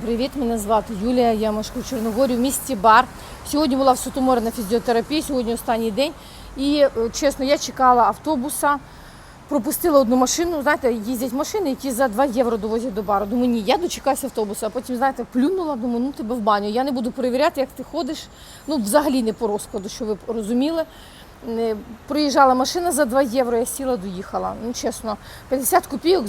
Привіт, мене звати Юлія. Я мешкаю в Чорногорі в місті Бар. Сьогодні була в Сутоморі на фізіотерапії, сьогодні останній день. І е, чесно, я чекала автобуса, пропустила одну машину. Знаєте, їздять машини, які за 2 євро довозять до бару. Думаю, ні, я дочекаюся автобуса, а потім, знаєте, плюнула, думаю, ну тебе в баню. Я не буду перевіряти, як ти ходиш. Ну, взагалі не по розкладу, що ви розуміли. Е, Приїжджала машина за 2 євро, я сіла, доїхала. Ну, чесно, 50 копійок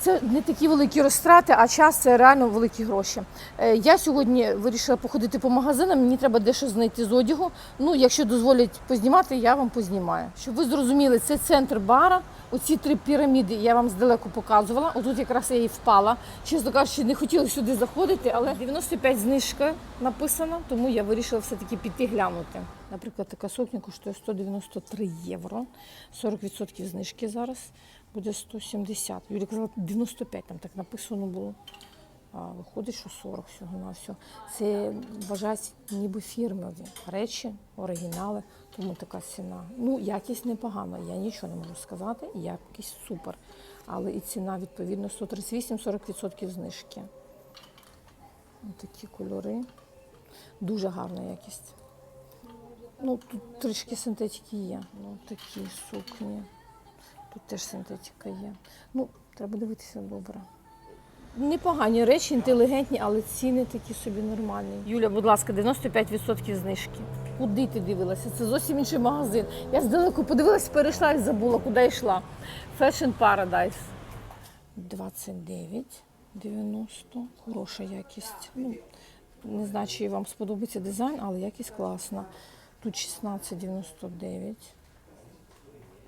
це не такі великі розтрати, а час це реально великі гроші. Е, Я сьогодні вирішила походити по магазинам. Мені треба дещо знайти з одягу. Ну, якщо дозволять познімати, я вам познімаю. Щоб ви зрозуміли, це центр бара. Оці три піраміди я вам здалеку показувала. Отут якраз я і впала. Чесно кажучи, не хотіла сюди заходити, але 95 знижка написана, тому я вирішила все-таки піти глянути. Наприклад, така сукня коштує 193 євро, 40% знижки зараз буде 170. Юлія казала 95, там так написано було. А виходить, що 40 всього на все. Це вважається ніби фірмові речі, оригінали, тому така ціна. Ну, якість непогана, я нічого не можу сказати, якість супер. Але і ціна відповідно 138-40% знижки. Ось такі кольори. Дуже гарна якість. Ну, тут трішки синтетики є. Ну, такі сукні. Тут теж синтетика є. Ну, треба дивитися добре. Непогані речі, інтелігентні, але ціни такі собі нормальні. Юля, будь ласка, 95% знижки. Куди ти дивилася? Це зовсім інший магазин. Я здалеку подивилась, перейшла і забула, куди йшла. Fashion Paradise. 29,90. Хороша якість. Ну, не знаю, чи вам сподобається дизайн, але якість класна. Тут 16,99.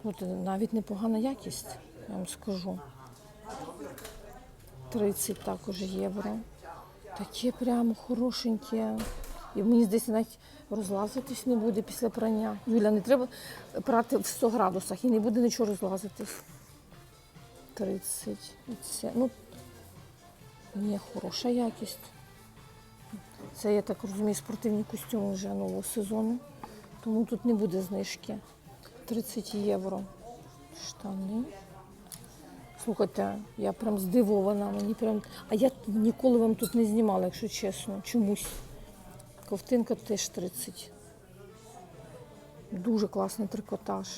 От навіть непогана якість, я вам скажу. 30 також євро. Таке прямо хорошеньке. І мені здається, навіть розлазитись не буде після прання. Юля, не треба прати в 100 градусах і не буде нічого розлазитись. 30. І Це, ну, ні, хороша якість. Це, я так розумію, спортивні костюми вже нового сезону. Тому тут не буде знижки. 30 євро. Штани. Слухайте, я прям здивована. Мені прям... А я ніколи вам тут не знімала, якщо чесно. Чомусь. Ковтинка теж 30. Дуже класний трикотаж.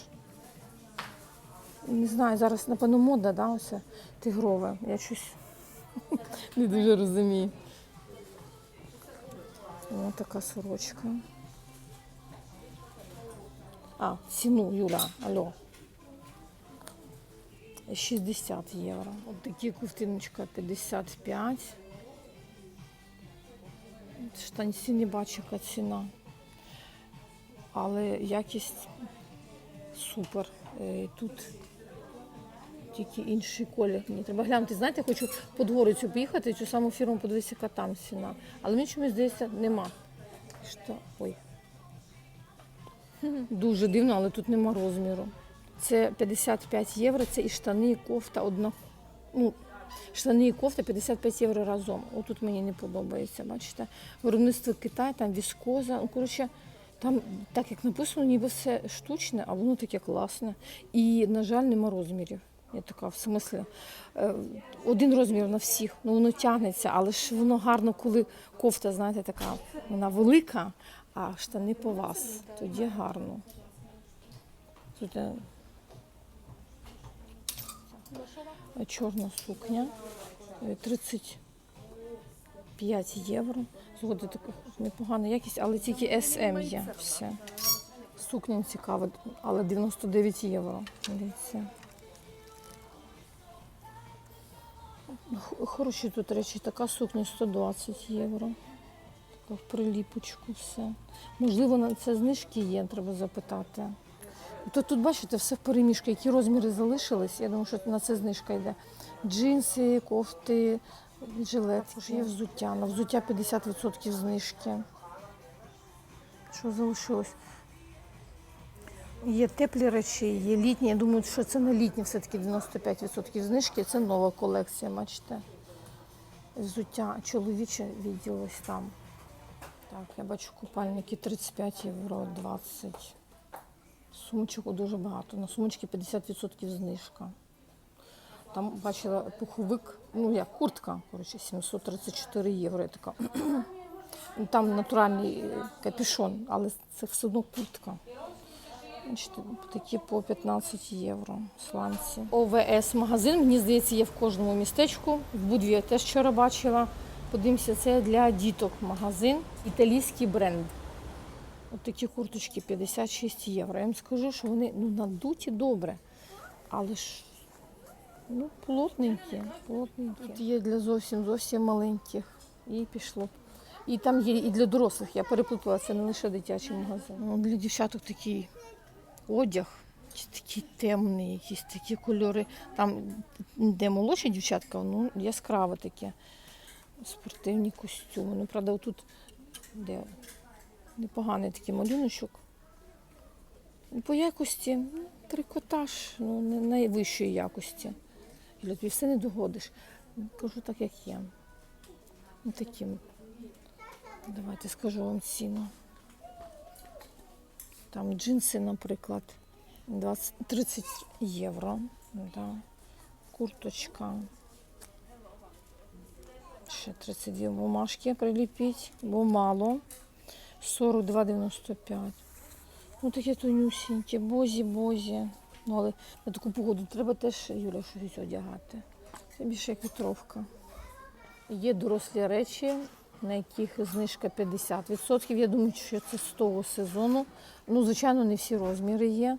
Не знаю, зараз, напевно, мода, да, ось тигрове. Я щось не дуже розумію. Ось така сорочка. А, ціну, Юля, алло. 60 євро. От такі ковтиночка 55. Штанці не бачу, яка ціна. Але якість супер. Е, Тут тільки інший колір. Мені треба глянути. Знаєте, я хочу по двору цю поїхати, цю саму фірму подивитися, яка там ціна. Але мені чомусь здається, нема. Що? Ой. Дуже дивно, але тут нема розміру. Це 55 євро, це і штани, і кофта одна. Ну, штани і кофта 55 євро разом. Отут мені не подобається, бачите. Виробництво Китай, там віскоза. Ну, коротше, там так як написано, ніби все штучне, а воно таке класне. І, на жаль, нема розмірів. Я така, в смислі, е, один розмір на всіх, ну воно тягнеться, але ж воно гарно, коли кофта, знаєте, така, вона велика, а штани по вас. Тоді гарно. Тут е, чорна сукня, е, 35 євро. Згода така непогана якість, але тільки SM є все. Сукня цікава, але 99 євро. Дивіться. Хороші тут речі, така сукня 120 євро. В приліпочку все. Можливо, на це знижки є, треба запитати. То тут, бачите, все в переміжку, які розміри залишились. Я думаю, що на це знижка йде. Джинси, кофти, жилет. Є взуття. На взуття 50% знижки. Що залишилось? Є теплі речі, є літні. Я думаю, що це на літні все-таки 95% знижки. Це нова колекція, бачите. Взуття чоловіче відділ ось там. Так, я бачу купальники 35 євро 20. Сумочок дуже багато. На сумочки 50% знижка. там бачила пуховик, ну як куртка, коротше, 734 євро. Я така. Там натуральний е, капюшон, але це все одно куртка. Такі по 15 євро сланці. ОВС магазин, мені здається, є в кожному містечку. В Будві я теж вчора бачила. Подивимося, це для діток магазин. Італійський бренд. От такі курточки 56 євро. Я вам скажу, що вони ну, надуті добре. Але ж ну, плотненькі, плотненькі. Тут є для зовсім зовсім маленьких. І пішло. І там є і для дорослих. Я переплутала, це не лише дитячий магазин. Ну, для дівчаток такий одяг, такий темний, якісь такі кольори. Там, де молодші дівчатка, ну, яскраве таке. Спортивні костюми. Ну, правда, отут де непоганий такий малюночок. Ну, По якості ну, трикотаж ну, не найвищої якості. Юля, тобі все не догодиш. Кажу так, як є. Ну, таким. Давайте скажу вам ціну. Там джинси, наприклад, 20, 30 євро. Да. Курточка. Ще 32 бумажки приліпіть, бо мало. 42,95. Ну таке тонюсіньке, бозі-бозі. Ну, але на таку погоду треба теж, Юля, щось одягати. Це більше як вітровка. Є дорослі речі, на яких знижка 50%. Я думаю, що це з того сезону. Ну, звичайно, не всі розміри є.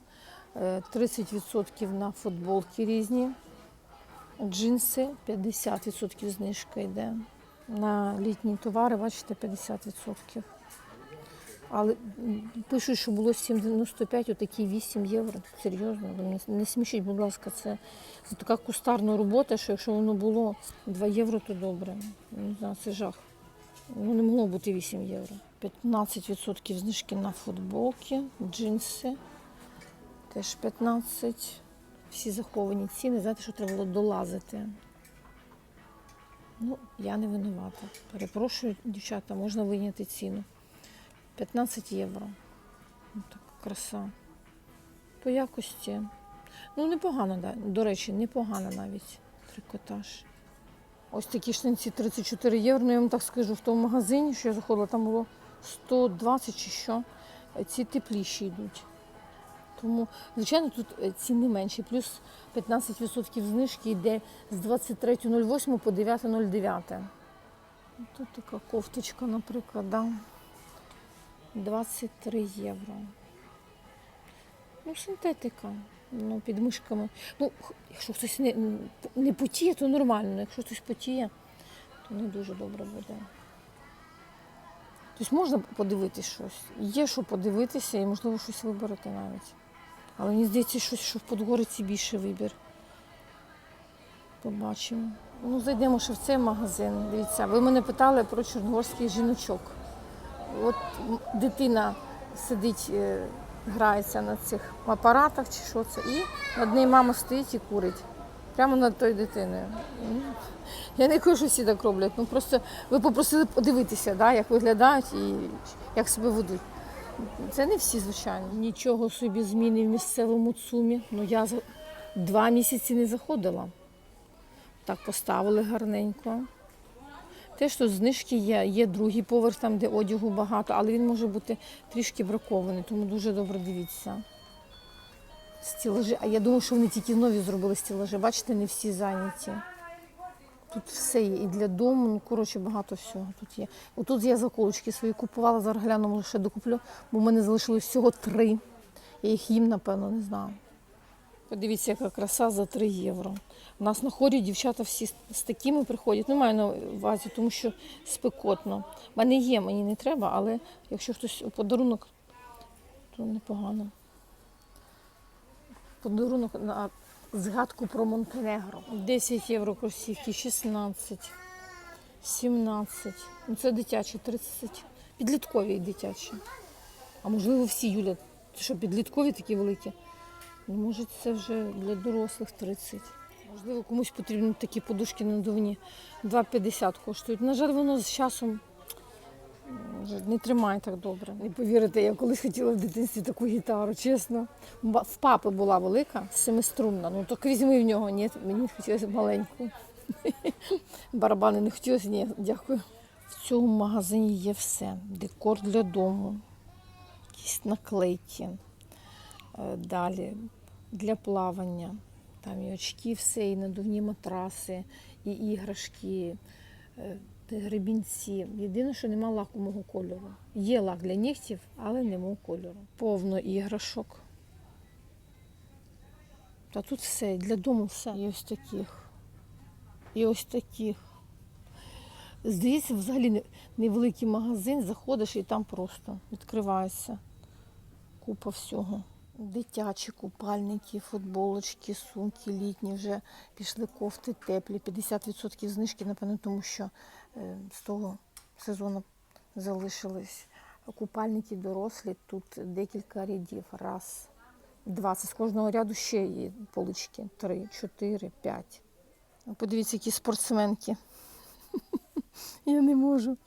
Е, 30% на футболки різні. Джинси 50% знижка йде. На літні товари, бачите, 50%. Але пишуть, що було 7,95, отакі 8 євро. Серйозно, не, смішіть, будь ласка, це така кустарна робота, що якщо воно було 2 євро, то добре. Не знаю, це жах. Ну, не могло бути 8 євро. 15% знижки на футболки, джинси. Теж 15. Всі заховані ціни. Знаєте, що треба було долазити. Ну, я не винувата. Перепрошую, дівчата, можна вийняти ціну. 15 євро. Ну, так, краса. По якості. Ну, непогано, до речі, непогано навіть трикотаж. Ось такі штанці 34 євро. Ну, я вам так скажу, в тому магазині, що я заходила, там було 120 чи що. Ці тепліші йдуть. Тому, звичайно, тут е, ціни менші. Плюс 15% знижки йде з 23.08 по 9.09. Тут така кофточка, наприклад, да. 23 євро. Ну, синтетика. Ну, під мишками. Ну, якщо хтось не, не потіє, то нормально. Якщо хтось потіє, то не дуже добре буде. Тобто можна подивитись щось. Є що подивитися і, можливо, щось вибрати навіть. Але мені здається, щось, що в Подгориці більше вибір. Побачимо. Ну, зайдемо ще в цей магазин. Дивіться, ви мене питали про чорногорський жіночок. От дитина сидить, е, грається на цих апаратах чи що це, і над нею мама стоїть і курить. Прямо над тою дитиною. Я не кажу, що всі так роблять. Ну просто ви попросили подивитися, да, як виглядають і як себе ведуть. Це не всі, звичайно. Нічого собі зміни в місцевому цумі. Ну я два місяці не заходила. Так поставили гарненько. Теж тут знижки є, є другий поверх, там, де одягу багато, але він може бути трішки бракований, тому дуже добре дивіться. Стілажі. А я думаю, що вони тільки нові зробили стілажі. Бачите, не всі зайняті. Тут все є і для дому, ну коротше, багато всього тут є. Отут я заколочки свої купувала, зараз гляну, може ще докуплю, бо в мене залишилось всього три. Я їх їм, напевно, не знаю. Подивіться, яка краса за 3 євро. У нас на хорі дівчата всі з- такими приходять. Ну, маю на увазі, тому що спекотно. У мене є, мені не треба, але якщо хтось у подарунок, то непогано. Подарунок на згадку про Монтенегро. 10 євро кросівки, 16, 17. Ну, це дитячі, 30. Підліткові і дитячі. А можливо, всі, Юля, що підліткові такі великі? Ну, може, це вже для дорослих 30. Можливо, комусь потрібні такі подушки надувні. 2,50 коштують. На жаль, воно з часом не тримай так добре. Не повірите, я колись хотіла в дитинстві таку гітару, чесно. В папи була велика, семиструнна. Ну так візьми в нього. Ні, мені хотілося маленьку. Барабани не хотілося, ні, дякую. В цьому магазині є все. Декор для дому, якісь наклейки. Е, Далі для плавання. Там і очки, все, і надувні матраси, і іграшки, е, гребінці. Єдине, що нема лаку мого кольору. Є лак для нігтів, але не мого кольору. Повно іграшок. Та тут все, для дому все. І ось таких. І ось таких. Здається, взагалі невеликий магазин, заходиш і там просто відкривається купа всього. Дитячі купальники, футболочки, сумки літні, вже пішли кофти теплі, 50% знижки, напевно, тому що з того сезону залишились купальники дорослі. Тут декілька рядів. Раз, два. Це з кожного ряду ще є полички. Три, чотири, п'ять. Подивіться, які спортсменки. Я не можу.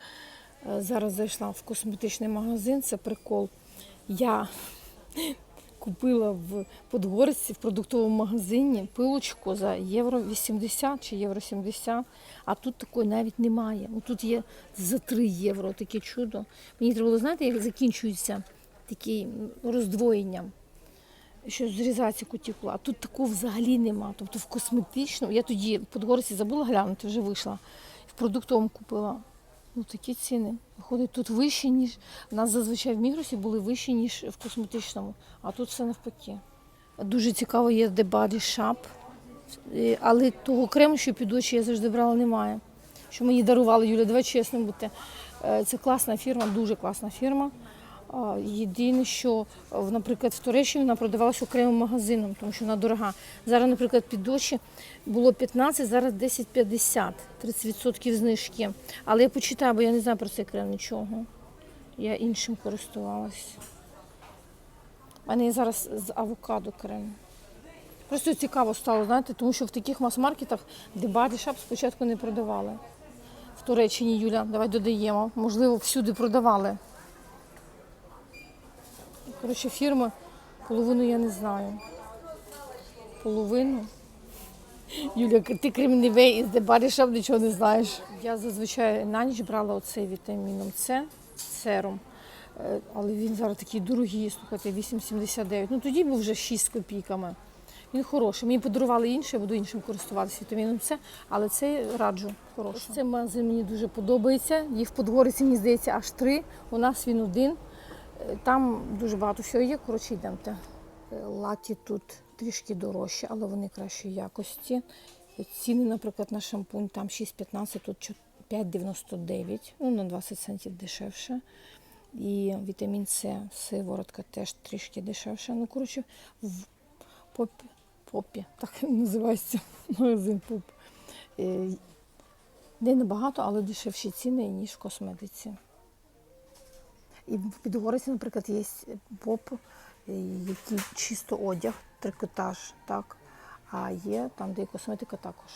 Е, Зараз зайшла в косметичний магазин, це прикол. Я купила в Подгорці в продуктовому магазині пилочку за євро 80 чи євро 70, а тут такої навіть немає. Ну, тут є за 3 євро таке чудо. Мені треба було, знаєте, як закінчується таке роздвоєнням, що зрізається кутікула, а тут такого взагалі нема. Тобто в косметичному, я тоді в Подгорці забула глянути, вже вийшла. В продуктовому купила. Ну, такі ціни. Виходить, тут вищі, ніж. У нас зазвичай в Мігросі були вищі, ніж в косметичному, а тут все навпаки. Дуже цікаво є The Body Shop, Е, але того крему, що під очі я завжди брала, немає. Що мені дарували, Юля, давай чесно бути. Е, Це класна фірма, дуже класна фірма. Єдине, що, е, наприклад, в Туреччині вона продавалася окремим магазином, тому що вона дорога. Зараз, наприклад, під очі було 15, зараз 10,50, 30% знижки. Але я почитаю, бо я не знаю про цей крем нічого. Я іншим користувалась. У мене зараз з авокадо крем. Просто цікаво стало, знаєте, тому що в таких мас-маркетах де спочатку не продавали. В Туреччині, Юля, давай додаємо. Можливо, всюди продавали. Коротше, фірми, половину я не знаю. Половину. Юля, ти крім Нівей із The нічого не знаєш. Я зазвичай на ніч брала оцей вітаміном С, серум. Е, Але він зараз такий дорогий, слухайте, 8,79. Ну тоді був вже 6 з копійками. Він хороший. Мені подарували інший, я буду іншим користуватися вітаміном С, але цей раджу хороший. Цей магазин мені дуже подобається. Їх в Подгориці, мені здається, аж три. У нас він один. Е, Там дуже багато всього є. Коротше, йдемте. Е, Латі тут трішки дорожчі, але вони кращої якості. Е, Ціни, наприклад, на шампунь там 6,15, тут 5,99, ну на 20 центів дешевше. І вітамін С, сиворотка теж трішки дешевше. Ну, коротше, в попі, попі, так називається магазин поп. Е, Не набагато, але дешевші ціни, ніж в косметиці. І в Підгориці, наприклад, є поп, е, який чисто одяг, трикотаж, так. А є там, де і косметика також.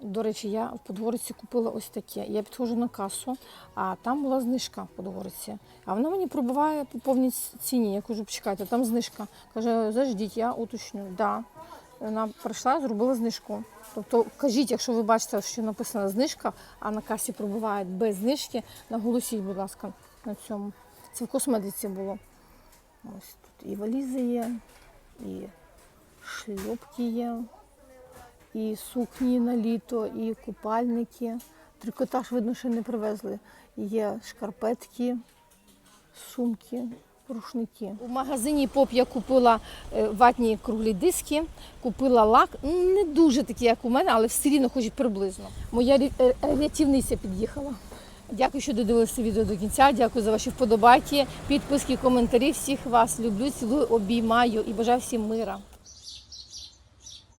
До речі, я в Подгориці купила ось таке. Я підходжу на касу, а там була знижка в Подгориці. А вона мені пробиває по повній ціні. Я кажу, почекайте, там знижка. Каже, заждіть, я уточню. Да. Вона прийшла, зробила знижку. Тобто, кажіть, якщо ви бачите, що написана знижка, а на касі пробувають без знижки, наголосіть, будь ласка, на цьому. Це в косметиці було. Ось тут і валізи є, і шльопки є, і сукні на літо, і купальники. Трикотаж, видно, ще не привезли. Є шкарпетки, сумки, рушники. У магазині ПОП я купила е, ватні круглі диски, купила лак. Не дуже такі, як у мене, але все рівно хоч приблизно. Моя е, рятівниця під'їхала. Дякую, що додивилися відео до кінця. Дякую за ваші вподобайки, підписки, коментарі. Всіх вас люблю, цілую, обіймаю і бажаю всім мира.